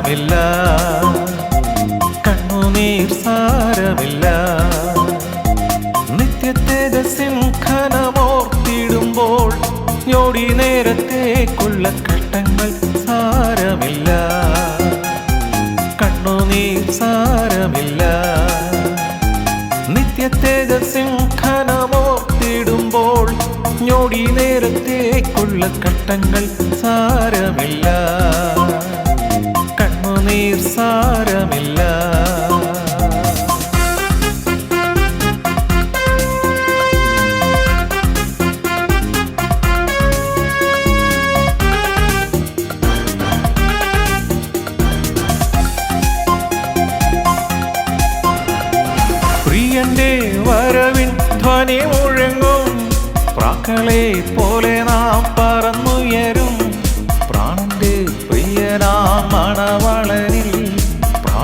സാരമില്ല. കണ്ണുനീർ സാരമില്ല. നിത്യത്തെ ഖനമോർത്തിടുമ്പോൾ ഞോടി നേരത്തേക്കുള്ള കഷ്ടങ്ങൾ സാരമില്ല. കണ്ണുനീർ സാരമില്ല. നിത്യത്തെ ഖനമോർത്തിടുമ്പോൾ ഞോടി നേരത്തേക്കുള്ള കഷ്ടങ്ങൾ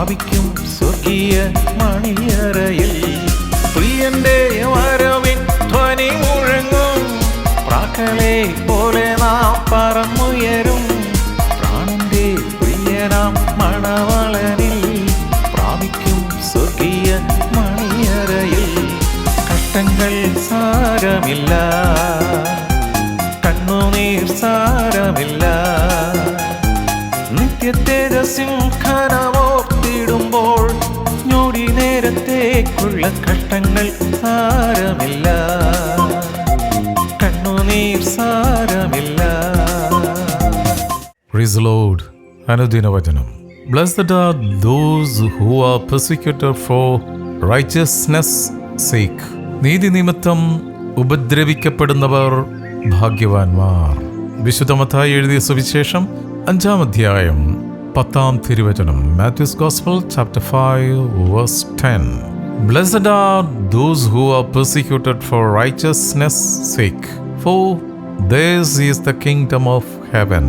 പ്രാപിക്കും സ്വർഗീയ മണിയറയിൽ. പ്രിയന്റെ വരവിൻ ധ്വനി മുഴങ്ങും. പ്രാക്കളെ പോലെ നാം പറന്നുയരും. പ്രാണന്റെ പ്രിയനാം മണവളനിൽ. പ്രാപിക്കും സ്വർഗീയ മണിയറയിൽ. കഷ്ടങ്ങൾ സാരമില്ല. കണ്ണുനീർ സാരമില്ല. നിത്യത്തെ ഖനമോർത്തിടുമ്പോൾ Praise ലോഡ്. അനുദിന വചനം Blessed are those who are persecuted for righteousness sake. നീതി നിമിത്തം ഉപദ്രവിക്കപ്പെടുന്നവർ ഭാഗ്യവാന്മാർ വിശുദ്ധമത്തായി എഴുതിയ സുവിശേഷം അഞ്ചാം അധ്യായം പത്താം തിരുവചനം Matthew's gospel chapter five verse ten blessed are those who are persecuted for righteousness sake for This is the kingdom of heaven.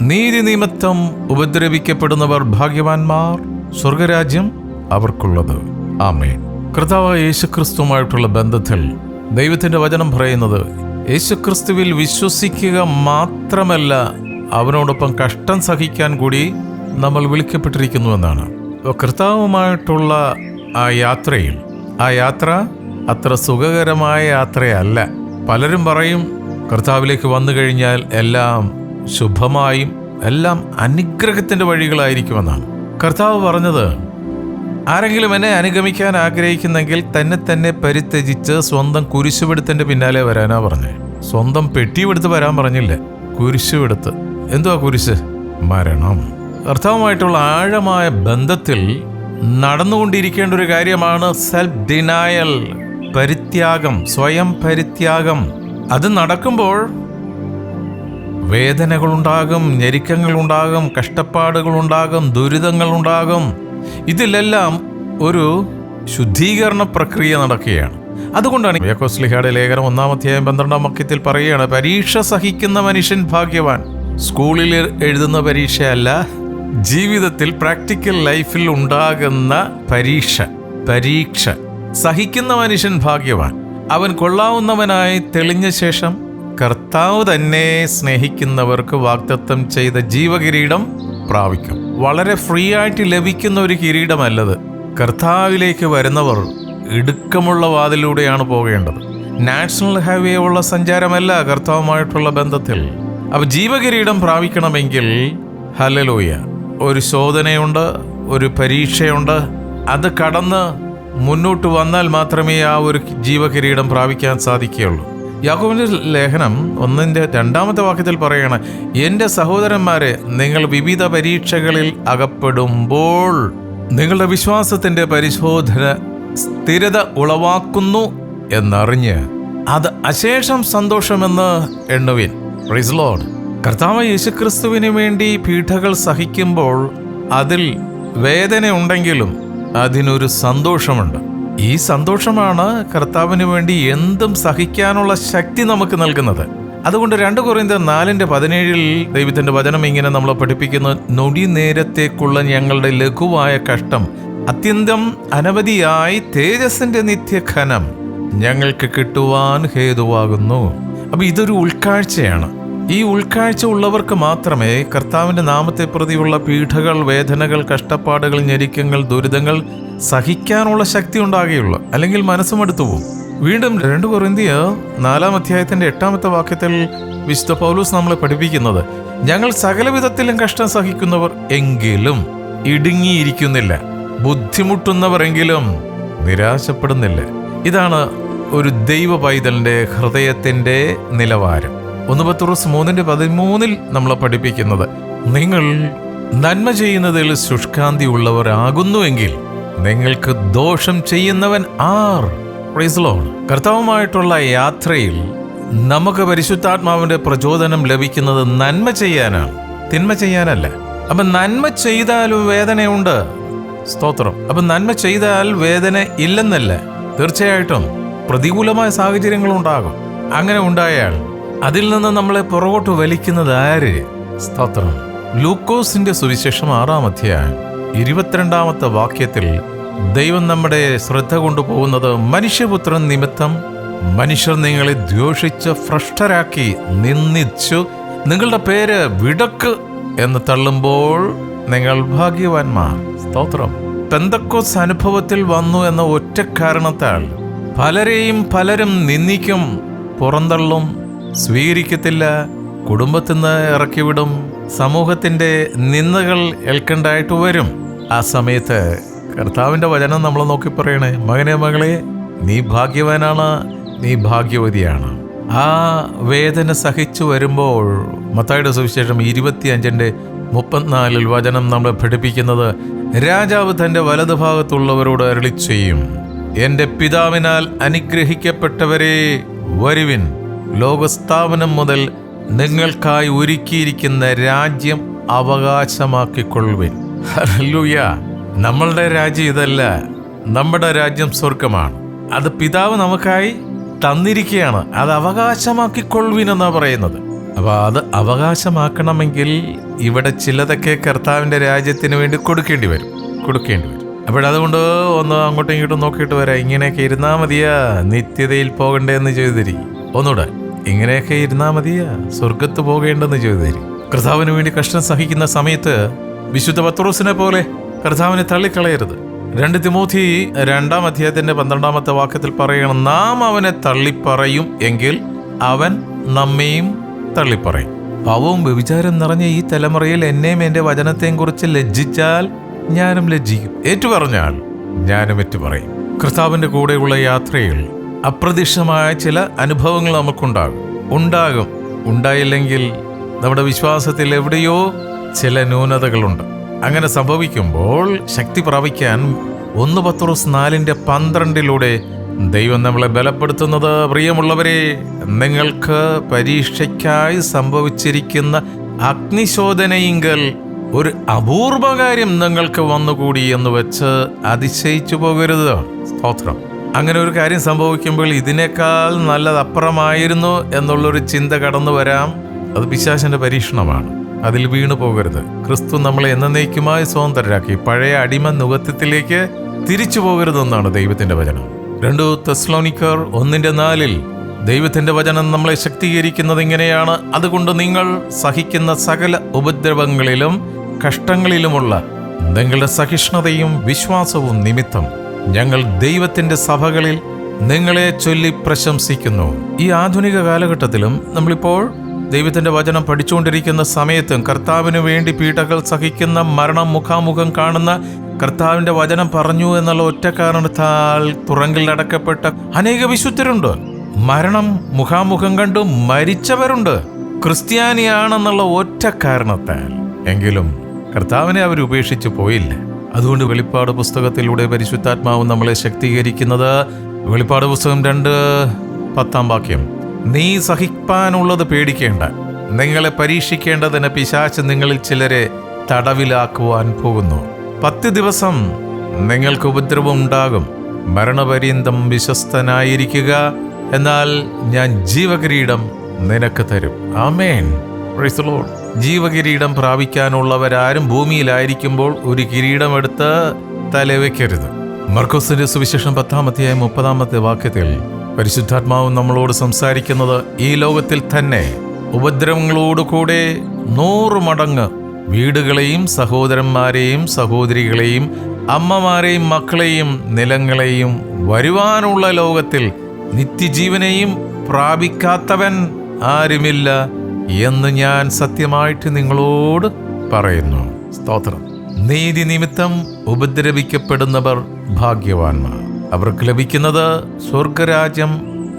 നീതി നിമിത്തം ഉപദ്രവിക്കപ്പെടുന്നവർ ഭാഗ്യവാന്മാർ സ്വർഗരാജ്യം അവർക്കുള്ളത്. ആമേൻ. കർത്താവ് യേശുക്രിസ്തുമായിട്ടുള്ള ബന്ധത്തിൽ ദൈവത്തിന്റെ വചനം പറയുന്നത് യേശുക്രിസ്തുവിൽ വിശ്വസിക്കുക മാത്രമല്ല അവനോടൊപ്പം കഷ്ടം സഹിക്കാൻ കൂടി നമ്മൾ വിളിക്കപ്പെട്ടിരിക്കുന്നു എന്നാണ്. കർത്താവുമായിട്ടുള്ള ആ യാത്രയിൽ ആ യാത്ര അത്ര സുഖകരമായ യാത്രയല്ല. പലരും പറയും കർത്താവിലേക്ക് വന്നു കഴിഞ്ഞാൽ എല്ലാം ശുഭമായും എല്ലാം അനുഗ്രഹത്തിന്റെ വഴികളായിരിക്കുമെന്നാണ്. കർത്താവ് പറഞ്ഞത് ആരെങ്കിലും എന്നെ അനുഗമിക്കാൻ ആഗ്രഹിക്കുന്നെങ്കിൽ തന്നെ തന്നെ പരിത്യജിച്ച് സ്വന്തം കുരിശുവെടുത്തിന്റെ പിന്നാലെ വരാനാ പറഞ്ഞേ. സ്വന്തം പെട്ടിയുമെടുത്ത് വരാൻ പറഞ്ഞില്ല? കുരിശുവെടുത്ത്. എന്തുവാ കുരിശ്? മരണം. കർത്താവുമായിട്ടുള്ള ആഴമായ ബന്ധത്തിൽ നടന്നുകൊണ്ടിരിക്കേണ്ട ഒരു കാര്യമാണ് സെൽഫ് ഡിനായൽ പരിത്യാഗം സ്വയം പരിത്യാഗം. അത് നടക്കുമ്പോൾ വേദനകളുണ്ടാകും ഞെരുക്കങ്ങളുണ്ടാകും കഷ്ടപ്പാടുകളുണ്ടാകും ദുരിതങ്ങളുണ്ടാകും. ഇതിലെല്ലാം ഒരു ശുദ്ധീകരണ പ്രക്രിയ നടക്കുകയാണ്. അതുകൊണ്ടാണ് യാക്കോസ്ലിഹയുടെ ലേഖനം ഒന്നാമധ്യായം പന്ത്രണ്ടാം വാക്യത്തിൽ പറയുകയാണ് പരീക്ഷ സഹിക്കുന്ന മനുഷ്യൻ ഭാഗ്യവാൻ. സ്കൂളിൽ എഴുതുന്ന പരീക്ഷയല്ല ജീവിതത്തിൽ പ്രാക്ടിക്കൽ ലൈഫിൽ ഉണ്ടാകുന്ന പരീക്ഷ പരീക്ഷ. സഹിക്കുന്ന മനുഷ്യൻ ഭാഗ്യവാൻ. അവൻ കൊള്ളാവുന്നവനായി തെളിഞ്ഞ ശേഷം കർത്താവ് തന്നെ സ്നേഹിക്കുന്നവർക്ക് വാക്തത്വം ചെയ്ത ജീവകിരീടം പ്രാപിക്കും. വളരെ ഫ്രീ ആയിട്ട് ലഭിക്കുന്ന ഒരു കിരീടമല്ലത്. കർത്താവിലേക്ക് വരുന്നവർ ഇടുക്കമുള്ള വാതിലൂടെയാണ് പോകേണ്ടത്. നാഷണൽ ഹൈവേ ഉള്ള സഞ്ചാരമല്ല കർത്താവുമായിട്ടുള്ള ബന്ധത്തിൽ. അപ്പോൾ ജീവകിരീടം പ്രാപിക്കണമെങ്കിൽ ഹലലോയ ഒരു ശോധനയുണ്ട് ഒരു പരീക്ഷയുണ്ട്. അത് കടന്ന് മുന്നോട്ട് വന്നാൽ മാത്രമേ ആ ഒരു ജീവകിരീടം പ്രാപിക്കാൻ സാധിക്കുകയുള്ളൂ. യാക്കോബിന്റെ ലേഖനം ഒന്നിന്റെ രണ്ടാമത്തെ വാക്യത്തിൽ പറയാണ് എന്റെ സഹോദരന്മാരെ നിങ്ങൾ വിവിധ പരീക്ഷകളിൽ അകപ്പെടുമ്പോൾ നിങ്ങളുടെ വിശ്വാസത്തിന്റെ പരിശോധന സ്ഥിരത ഉളവാക്കുന്നു എന്നറിഞ്ഞ് അത് അശേഷം സന്തോഷമെന്ന് എണ്ണുവിൻ റിസ്ലോഡ്. കർത്താവ് യേശുക്രിസ്തുവിന് വേണ്ടി പീഠകൾ സഹിക്കുമ്പോൾ അതിൽ വേദന ഉണ്ടെങ്കിലും അതിനൊരു സന്തോഷമുണ്ട് ഈ സന്തോഷമാണ് കർത്താവിന് വേണ്ടി എന്തും സഹിക്കാനുള്ള ശക്തി നമുക്ക് നൽകുന്നത്. അതുകൊണ്ട് രണ്ട് കുറയുന്ന നാലിന്റെ പതിനേഴിൽ ദൈവത്തിന്റെ വചനം ഇങ്ങനെ നമ്മളെ പഠിപ്പിക്കുന്നു. നൊടി നേരത്തേക്കുള്ള ഞങ്ങളുടെ ലഘുവായ കഷ്ടം അത്യന്തം അനവധിയായി തേജസ്സിന്റെ നിത്യഖനം ഞങ്ങൾക്ക് കിട്ടുവാൻ ഹേതുവാകുന്നു. അപ്പൊ ഇതൊരു ഉൾക്കാഴ്ചയാണ്. ഈ ഉൾക്കാഴ്ച ഉള്ളവർക്ക് മാത്രമേ കർത്താവിന്റെ നാമത്തെ പ്രതിയുള്ള പീഠകൾ വേദനകൾ കഷ്ടപ്പാടുകൾ ഞെരുക്കങ്ങൾ ദുരിതങ്ങൾ സഹിക്കാനുള്ള ശക്തി ഉണ്ടാകുകയുള്ളൂ. അല്ലെങ്കിൽ മനസ്സുമടുത്തു പോകും വീണ്ടും രണ്ട് കൊറിന്തിയ നാലാം അധ്യായത്തിന്റെ എട്ടാമത്തെ വാക്യത്തിൽ വിശുദ്ധ പൗലൂസ് നമ്മളെ പഠിപ്പിക്കുന്നത് ഞങ്ങൾ സകല വിധത്തിലും കഷ്ടം സഹിക്കുന്നവർ എങ്കിലും ഇടുങ്ങിയിരിക്കുന്നില്ല. ബുദ്ധിമുട്ടുന്നവരെങ്കിലും നിരാശപ്പെടുന്നില്ല. ഇതാണ് ഒരു ദൈവ പൈതലിന്റെ ഹൃദയത്തിന്റെ നിലവാരം. ഒന്ന് പത്തുറസ് മൂന്നിന്റെ പതിമൂന്നിൽ നമ്മളെ പഠിപ്പിക്കുന്നത്. നിങ്ങൾ നന്മ ചെയ്യുന്നതിൽ ശുഷ്കാന്തി ഉള്ളവരാകുന്നുവെങ്കിൽ നിങ്ങൾക്ക് ദോഷം ചെയ്യുന്നവൻ ആർ? Lord. കർത്താവുമായിട്ടുള്ള യാത്രയിൽ നമുക്ക് പരിശുദ്ധാത്മാവിന്റെ പ്രചോദനം ലഭിക്കുന്നത് നന്മ ചെയ്യാനാണ്. തിന്മ ചെയ്യാനല്ല. അപ്പൊ നന്മ ചെയ്താലും വേദനയുണ്ട്. സ്തോത്രം. അപ്പൊ നന്മ ചെയ്താൽ വേദന ഇല്ലെന്നല്ല. തീർച്ചയായിട്ടും പ്രതികൂലമായ സാഹചര്യങ്ങളുണ്ടാകും. അങ്ങനെ ഉണ്ടായാൽ അതിൽ നിന്ന് നമ്മളെ പുറകോട്ട് വലിക്കുന്നത് ആര്? സ്തോത്രം. ലൂക്കോസിന്റെ സുവിശേഷം ആറാം അധ്യായം ഇരുപത്തിരണ്ടാമത്തെ വാക്യത്തിൽ ദൈവം നമ്മുടെ ശ്രദ്ധ കൊണ്ടുപോകുന്നത് മനുഷ്യപുത്രൻ നിമിത്തം മനുഷ്യർ നിങ്ങളെ ദ്വേഷിച്ച് ഭ്രഷ്ടരാക്കി നിന്ദിച്ചു. നിങ്ങളുടെ പേര് വിടക്ക് എന്ന് തള്ളുമ്പോൾ നിങ്ങൾ ഭാഗ്യവാന്മാർ. സ്തോത്രം. പെന്തക്കോസ് അനുഭവത്തിൽ വന്നു എന്ന ഒറ്റ കാരണത്താൽ പലരെയും പലരും നിന്ദിക്കും പുറന്തള്ളും സ്വീകരിക്കത്തില്ല കുടുംബത്തിൽ നിന്ന് ഇറക്കിവിടും സമൂഹത്തിന്റെ നിന്ദകൾ ഏൽക്കണ്ടായിട്ട് വരും. ആ സമയത്ത് കർത്താവിന്റെ വചനം നമ്മൾ നോക്കി പറയണേ മകനെ മകളെ നീ ഭാഗ്യവാനാണ് നീ ഭാഗ്യവതിയാണ്. ആ വേദന സഹിച്ചു വരുമ്പോൾ മത്തായുടെ സുവിശേഷം ഇരുപത്തി അഞ്ചിന്റെ മുപ്പത്തിനാലിൽ വചനം നമ്മളെ പഠിപ്പിക്കുന്നത് രാജാവ് തന്റെ വലതുഭാഗത്തുള്ളവരോട് അരളി ചെയ്യും എന്റെ പിതാവിനാൽ അനുഗ്രഹിക്കപ്പെട്ടവരെ വരുവിൻ. ലോകസ്ഥാപനം മുതൽ നിങ്ങൾക്കായി ഒരുക്കിയിരിക്കുന്ന രാജ്യം അവകാശമാക്കിക്കൊള്ളുവിൻ. ഹല്ലേലൂയ. നമ്മളുടെ രാജ്യം ഇതല്ല. നമ്മുടെ രാജ്യം സ്വർഗമാണ് അത് പിതാവ് നമുക്കായി തന്നിരിക്കുകയാണ് അത് അവകാശമാക്കിക്കൊള്ളുവിൻ എന്നാ പറയുന്നത്. അപ്പൊ അത് അവകാശമാക്കണമെങ്കിൽ ഇവിടെ ചിലതൊക്കെ കർത്താവിന്റെ രാജ്യത്തിന് വേണ്ടി കൊടുക്കേണ്ടി വരും. കൊടുക്കേണ്ടി വരും. അപ്പോഴതുകൊണ്ട് ഒന്ന് അങ്ങോട്ടും ഇങ്ങോട്ടും നോക്കിയിട്ട് വരാം. ഇങ്ങനെയൊക്കെ ഇരുന്നാ മതിയാ. നിത്യതയിൽ പോകണ്ടേ എന്ന് ചെയ്തിരി ഒന്നുകൂടെ ഇങ്ങനെയൊക്കെ ഇരുന്നാ മതിയാ. സ്വർഗത്ത് പോകേണ്ടെന്ന് ചെയ്തിരി കർത്താവിന് വേണ്ടി കഷ്ടം സഹിക്കുന്ന സമയത്ത് വിശുദ്ധ പത്രോസിനെ പോലെ കർത്താവിനെ തള്ളിക്കളയരുത്. രണ്ട് തിമോഥി രണ്ടാം അധ്യായത്തിന്റെ പന്ത്രണ്ടാമത്തെ വാക്യത്തിൽ പറയണം നാം അവനെ തള്ളിപ്പറയും എങ്കിൽ അവൻ നമ്മയും തള്ളിപ്പറയും. പാവവും വ്യഭിചാരം നിറഞ്ഞ ഈ തലമുറയിൽ എന്നെയും എന്റെ വചനത്തെയും കുറിച്ച് ലജ്ജിച്ചാൽ ഞാനും ലജ്ജിക്കും. ഏറ്റുപറഞ്ഞാൽ ഞാനും ഏറ്റുപറയും. കർത്താവിന്റെ കൂടെയുള്ള യാത്രയിൽ അപ്രതീക്ഷിതമായ ചില അനുഭവങ്ങൾ നമുക്കുണ്ടാകും. ഉണ്ടാകും. ഉണ്ടായില്ലെങ്കിൽ നമ്മുടെ വിശ്വാസത്തിൽ എവിടെയോ ചില ന്യൂനതകളുണ്ട്. അങ്ങനെ സംഭവിക്കുമ്പോൾ ശക്തി പ്രാപിക്കാൻ ഒന്ന് പത്രോസ് നാലിന്റെ പന്ത്രണ്ടിലൂടെ ദൈവം നമ്മളെ ബലപ്പെടുത്തുന്നത്. പ്രിയമുള്ളവരെ നിങ്ങൾക്ക് പരീക്ഷയ്ക്കായി സംഭവിച്ചിരിക്കുന്ന അഗ്നിശോധനയിങ്കൽ ഒരു അപൂർവ കാര്യം നിങ്ങൾക്ക് വന്നുകൂടി എന്ന് വെച്ച് അതിശയിച്ചു പോകരുത്. സ്തോത്രം. അങ്ങനെ ഒരു കാര്യം സംഭവിക്കുമ്പോൾ ഇതിനേക്കാൾ നല്ലത് അപ്പുറമായിരുന്നു എന്നുള്ളൊരു ചിന്ത കടന്നു വരാം. അത് പിശാശന്റെ പരീക്ഷണമാണ്. അതിൽ വീണു പോകരുത്. ക്രിസ്തു നമ്മളെ എന്നേക്കുമായി സ്വതന്ത്രരാക്കി പഴയ അടിമ നുഗത്യത്തിലേക്ക് തിരിച്ചു പോകരുതെന്നാണ് ദൈവത്തിന്റെ വചനം. രണ്ടു തെസ്ലോണിക്കർ ഒന്നിന്റെ നാലിൽ ദൈവത്തിന്റെ വചനം നമ്മളെ ശക്തീകരിക്കുന്നത് ഇങ്ങനെയാണ്. അതുകൊണ്ട് നിങ്ങൾ സഹിക്കുന്ന സകല ഉപദ്രവങ്ങളിലും കഷ്ടങ്ങളിലുമുള്ള നിങ്ങളുടെ സഹിഷ്ണുതയും വിശ്വാസവും നിമിത്തം ഞങ്ങൾ ദൈവത്തിന്റെ സഭകളിൽ നിങ്ങളെ ചൊല്ലി പ്രശംസിക്കുന്നു. ഈ ആധുനിക കാലഘട്ടത്തിലും നമ്മളിപ്പോൾ ദൈവത്തിന്റെ വചനം പഠിച്ചുകൊണ്ടിരിക്കുന്ന സമയത്തും കർത്താവിന് വേണ്ടി പീഡകൾ സഹിക്കുന്ന മരണം മുഖാമുഖം കാണുന്ന കർത്താവിന്റെ വചനം പറഞ്ഞു എന്നുള്ള ഒറ്റ കാരണത്താൽ തുറങ്കിൽ അടക്കപ്പെട്ട അനേക വിശുദ്ധരുണ്ട്. മരണം മുഖാമുഖം കണ്ടു മരിച്ചവരുണ്ട്. ക്രിസ്ത്യാനിയാണെന്നുള്ള ഒറ്റ കാരണത്താൽ. എങ്കിലും കർത്താവിനെ അവർ ഉപേക്ഷിച്ചു പോയില്ല. അതുകൊണ്ട് വെളിപ്പാട് പുസ്തകത്തിലൂടെ പരിശുദ്ധാത്മാവ് നമ്മളെ ശക്തീകരിക്കുന്നത്. വെളിപ്പാട് പുസ്തകം രണ്ട് പത്താം വാക്യം. നീ സഹിപ്പാനുള്ളത് പേടിക്കേണ്ട. നിങ്ങളെ പരീക്ഷിക്കേണ്ടതിന് പിശാച്ച് നിങ്ങളിൽ ചിലരെ തടവിലാക്കുവാൻ പോകുന്നു. പത്ത് ദിവസം നിങ്ങൾക്ക് ഉപദ്രവം ഉണ്ടാകും. മരണപര്യന്തം വിശ്വസ്തനായിരിക്കുക. എന്നാൽ ഞാൻ ജീവകിരീടം നിനക്ക് തരും. ആമേൻ. Praise Lord. ജീവകിരീടം പ്രാപിക്കാനുള്ളവരാരും ഭൂമിയിലായിരിക്കുമ്പോൾ ഒരു കിരീടമെടുത്ത് തലവെക്കരുത്. മർക്കോസിന്റെ സുവിശേഷം പത്താമത്തെയായ മുപ്പതാമത്തെ വാക്യത്തിൽ പരിശുദ്ധാത്മാവ് നമ്മളോട് സംസാരിക്കുന്നത് ഈ ലോകത്തിൽ തന്നെ ഉപദ്രവങ്ങളോടുകൂടെ നൂറ് മടങ്ങ് വീടുകളെയും സഹോദരന്മാരെയും സഹോദരികളെയും അമ്മമാരെയും മക്കളെയും നിലങ്ങളെയും വരുവാനുള്ള ലോകത്തിൽ നിത്യജീവനെയും പ്രാപിക്കാത്തവൻ ആരുമില്ല. എന്ന് ഞാൻ സത്യമായിട്ട് നിങ്ങളോട് പറയുന്നു. സ്തോത്രം. നീതി നിമിത്തം ഉപദ്രവിക്കപ്പെടുന്നവർ ഭാഗ്യവാന്മാർ. അവർക്ക് ലഭിക്കുന്നത് സ്വർഗരാജ്യം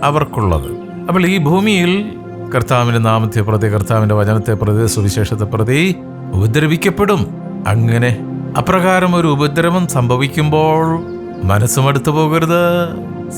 അവർക്കുള്ളത്. അപ്പോൾ ഈ ഭൂമിയിൽ കർത്താവിന്റെ നാമത്തെ പ്രതി കർത്താവിന്റെ വചനത്തെ പ്രതി സുവിശേഷത്തെ പ്രതി ഉപദ്രവിക്കപ്പെടും. അങ്ങനെ അപ്രകാരം ഒരു ഉപദ്രവം സംഭവിക്കുമ്പോൾ മനസ്സുമെടുത്തു പോകരുത്.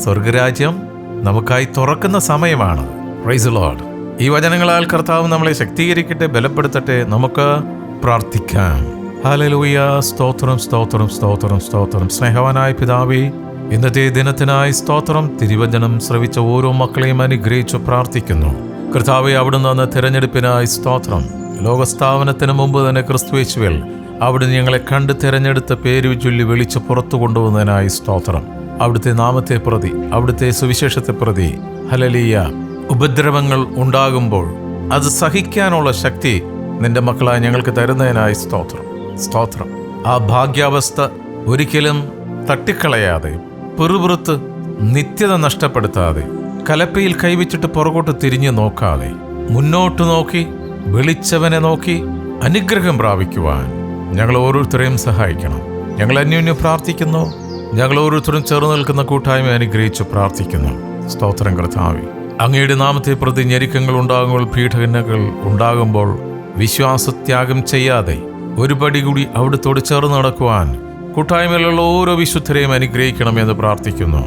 സ്വർഗരാജ്യം നമുക്കായി തുറക്കുന്ന സമയമാണ്. റൈസ് ലോഡ് ഈ വചനങ്ങളാൽ കർത്താവ് നമ്മളെ ശക്തീകരിക്കട്ടെ ബലപ്പെടുത്തട്ടെ നമുക്ക് പ്രാർത്ഥിക്കാം. ഹാലലൂയ സ്തോത്രം സ്തോത്രം സ്തോത്രം സ്തോത്രം. സ്നേഹവാനായ പിതാവേ ഇന്നത്തെ ദിനത്തിനായി സ്തോത്രം. തിരുവചനം ശ്രവിച്ച ഓരോ മക്കളെയും അനുഗ്രഹിച്ചു പ്രാർത്ഥിക്കുന്നു. കർത്താവെ അവിടുന്ന് അന്ന് തിരഞ്ഞെടുപ്പിനായി സ്തോത്രം. ലോകസ്ഥാപനത്തിന് മുമ്പ് തന്നെ ക്രിസ്തുവേശുവിൽ അവിടുന്ന് ഞങ്ങളെ കണ്ട് തിരഞ്ഞെടുത്ത പേര് ചൊല്ലി വിളിച്ച് പുറത്തു കൊണ്ടുവന്നതിനായി സ്തോത്രം. അവിടുത്തെ നാമത്തെ പ്രതി അവിടുത്തെ സുവിശേഷത്തെ പ്രതി. ഹലലീയ ഉപദ്രവങ്ങൾ ഉണ്ടാകുമ്പോൾ അത് സഹിക്കാനുള്ള ശക്തി നിന്റെ മക്കളായ ഞങ്ങൾക്ക് തരുന്നതിനായി സ്തോത്രം. സ്തോത്രം. ആ ഭാഗ്യാവസ്ഥ ഒരിക്കലും തട്ടിക്കളയാതെ പെറുപുറത്ത് നിത്യത നഷ്ടപ്പെടുത്താതെ കലപ്പയിൽ കൈവച്ചിട്ട് പുറകോട്ട് തിരിഞ്ഞു നോക്കാതെ മുന്നോട്ട് നോക്കി വിളിച്ചവനെ നോക്കി അനുഗ്രഹം പ്രാപിക്കുവാൻ ഞങ്ങൾ ഓരോരുത്തരെയും സഹായിക്കണം. ഞങ്ങൾ അന്യോന്യം പ്രാർത്ഥിക്കുന്നു. ഞങ്ങൾ ഓരോരുത്തരും ചേർന്ന് നിൽക്കുന്ന കൂട്ടായ്മ അനുഗ്രഹിച്ചു പ്രാർത്ഥിക്കുന്നു. സ്തോത്രം കർത്താവി. അങ്ങയുടെ നാമത്തെ പ്രതി ഞെരുക്കങ്ങൾ ഉണ്ടാകുമ്പോൾ പീഡനകൾ ഉണ്ടാകുമ്പോൾ വിശ്വാസത്യാഗം ചെയ്യാതെ ഒരു പടി കൂടി അവിടുത്തോട് ചേർന്ന് നടക്കുവാൻ കൂട്ടായ്മയിലുള്ള ഓരോ വിശുദ്ധരെയും അനുഗ്രഹിക്കണമെന്ന് പ്രാർത്ഥിക്കുന്നു.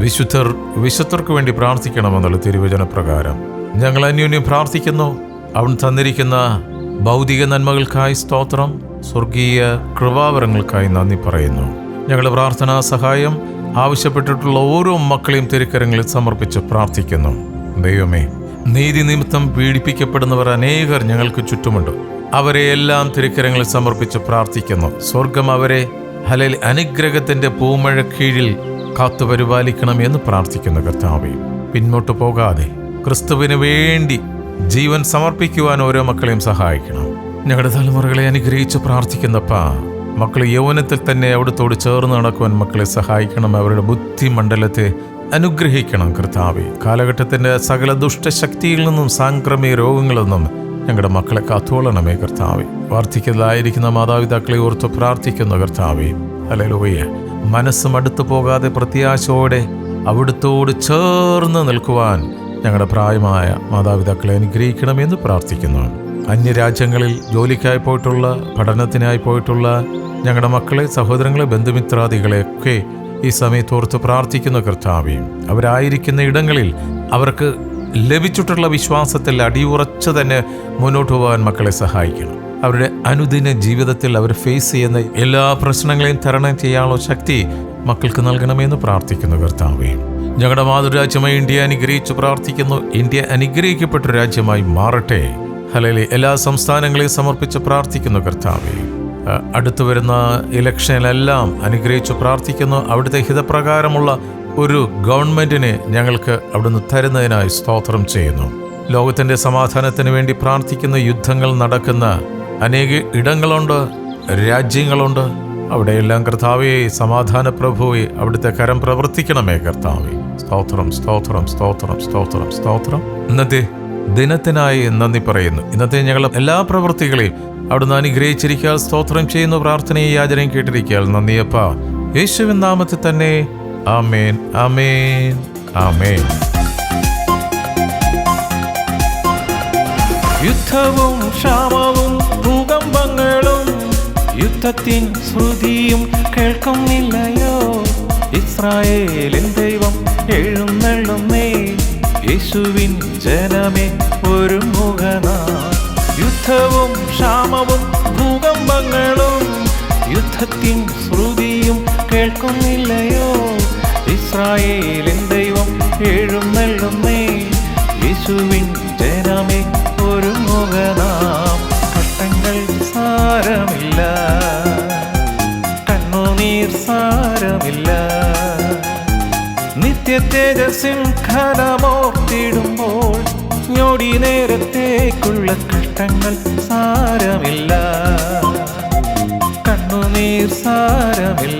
വിശുദ്ധർ വിശുദ്ധർക്ക് വേണ്ടി പ്രാർത്ഥിക്കണമെന്നുള്ള തിരുവചന പ്രകാരം ഞങ്ങൾ അന്യോന്യം പ്രാർത്ഥിക്കുന്നു. അവൻ തന്നിരിക്കുന്ന ഭൗതിക നന്മകൾക്കായി സ്തോത്രം സ്വർഗീയ കൃപാവരങ്ങൾക്കായി നന്ദി പറയുന്നു. ഞങ്ങളുടെ പ്രാർത്ഥനാ സഹായം ആവശ്യപ്പെട്ടിട്ടുള്ള ഓരോ മക്കളെയും തിരുക്കരങ്ങളിൽ സമർപ്പിച്ച് പ്രാർത്ഥിക്കുന്നു. ദൈവമേ നീതി നിമിത്തം പീഡിപ്പിക്കപ്പെടുന്നവർ അനേകർ ഞങ്ങൾക്ക് ചുറ്റുമുണ്ട്. അവരെ എല്ലാം തിരുക്കരങ്ങളിൽ സമർപ്പിച്ച് പ്രാർത്ഥിക്കുന്നു. സ്വർഗം അവരെ ഹലൽ അനുഗ്രഹത്തിന്റെ പൂമഴ കീഴിൽ കാത്തുപരിപാലിക്കണം എന്ന് പ്രാർത്ഥിക്കുന്നു കർത്താവെ. പിന്നോട്ട് പോകാതെ ക്രിസ്തുവിന് വേണ്ടി ജീവൻ സമർപ്പിക്കുവാൻ ഓരോ മക്കളെയും സഹായിക്കണം. ഞങ്ങളുടെ തലമുറകളെ അനുഗ്രഹിച്ച് പ്രാർത്ഥിക്കുന്നപ്പാ മക്കൾ യൗവനത്തിൽ തന്നെ അവിടുത്തോട് ചേർന്ന് നടക്കുവാൻ മക്കളെ സഹായിക്കണം. അവരുടെ ബുദ്ധിമണ്ഡലത്തെ അനുഗ്രഹിക്കണം കർത്താവെ. കാലഘട്ടത്തിന്റെ സകല ദുഷ്ടശക്തിയിൽ നിന്നും സാംക്രമിക രോഗങ്ങളിൽ നിന്നും ഞങ്ങളുടെ മക്കളെ കാത്തോളണമേ കർത്താവെ. വാർദ്ധക്യത്തിലായിരിക്കുന്ന മാതാപിതാക്കളെ ഓർത്ത് പ്രാർത്ഥിക്കുന്നു കർത്താവെ. അല്ലേലൂയ മനസ്സും അടുത്തു പോകാതെ പ്രത്യാശയോടെ അവിടുത്തോട് ചേർന്ന് നിൽക്കുവാൻ ഞങ്ങളുടെ പ്രായമായ മാതാപിതാക്കളെ അനുഗ്രഹിക്കണമെന്ന് പ്രാർത്ഥിക്കുന്നു. അന്യരാജ്യങ്ങളിൽ ജോലിക്കായി പോയിട്ടുള്ള പഠനത്തിനായി പോയിട്ടുള്ള ഞങ്ങളുടെ മക്കളെ സഹോദരങ്ങളെ ബന്ധുമിത്രാദികളെയൊക്കെ ഈ സമയത്ത് ഓർത്ത് പ്രാർത്ഥിക്കുന്ന കർത്താവേയും അവരായിരിക്കുന്ന ഇടങ്ങളിൽ അവർക്ക് ലഭിച്ചിട്ടുള്ള വിശ്വാസത്തിൽ അടിയുറച്ച് തന്നെ മുന്നോട്ട് പോകാൻ മക്കളെ സഹായിക്കണം. അവരുടെ അനുദിന ജീവിതത്തിൽ അവർ ഫേസ് ചെയ്യുന്ന എല്ലാ പ്രശ്നങ്ങളെയും തരണം ചെയ്യാനുള്ള ശക്തി മക്കൾക്ക് നൽകണമെന്ന് പ്രാർത്ഥിക്കുന്നു കർത്താവേ. ഞങ്ങളുടെ മാതൃരാജ്യമായി ഇന്ത്യ അനുഗ്രഹിച്ച് പ്രാർത്ഥിക്കുന്നു. ഇന്ത്യ അനുഗ്രഹിക്കപ്പെട്ട രാജ്യമായി മാറട്ടെ. ഹലയിലെ എല്ലാ സംസ്ഥാനങ്ങളെയും സമർപ്പിച്ച് പ്രാർത്ഥിക്കുന്നു കർത്താവേ. അടുത്തു വരുന്ന ഇലക്ഷനിലെല്ലാം അനുഗ്രഹിച്ച് പ്രാർത്ഥിക്കുന്നു. അവിടുത്തെ ഹിതപ്രകാരമുള്ള ഒരു ഗവൺമെന്റിനെ ഞങ്ങൾക്ക് അവിടുന്ന് തരുന്നതിനായി സ്തോത്രം ചെയ്യുന്നു. ലോകത്തിന്റെ സമാധാനത്തിന് വേണ്ടി പ്രാർത്ഥിക്കുന്ന യുദ്ധങ്ങൾ നടക്കുന്ന അനേക ഇടങ്ങളുണ്ട് രാജ്യങ്ങളുണ്ട്. അവിടെയെല്ലാം കർത്താവെ സമാധാന പ്രഭുവെ അവിടുത്തെ കരം പ്രവർത്തിക്കണമേ കർത്താവെ. സ്തോത്രം സ്തോത്രം സ്തോത്രം സ്തോത്രം സ്തോത്രം. ഇന്നത്തെ ദിനത്തിനായി നന്ദി പറയുന്നു. ഇന്നത്തെ ഞങ്ങളുടെ എല്ലാ പ്രവൃത്തികളെയും അവിടുന്ന് അനുഗ്രഹിച്ചിരിക്കാൻ സ്തോത്രം ചെയ്യുന്നു. പ്രാർത്ഥനയും യാചനയും കേട്ടിരിക്കാൻ നന്ദിയപ്പ യേശുവിൻ നാമത്തിൽ തന്നെ ആമേൻ ആമേൻ ആമേൻ. യുദ്ധവും ക്ഷാമവും ഭൂകമ്പങ്ങളും യുദ്ധത്തിൻ ശ്രുതിയും കേൾക്കുന്നില്ലയോ? ഇസ്രായേലിൻ ദൈവം എഴുന്നള്ളുന്നേ യേശുവിൻ ജനമേ ഒരു മുഖനാ യുദ്ധവും ക്ഷാമവും ഭൂകമ്പങ്ങളും യുദ്ധത്തിൻ ശ്രുതിയും കേൾക്കുന്നില്ലയോ? ഇസ്രായേലിൻ ദൈവം എഴുന്നള്ളുന്നേ യേശുവിൻ ജനമേ ഒരു മുഖനാം കഷ്ടങ്ങൾ സാരമില്ല കണ്ണുനീർ സാരമില്ല. നിത്യ നൊടി നേരത്തേക്കുള്ള കഷ്ടങ്ങൾ സാരമില്ല. കണ്ണുനീർ സാരമില്ല.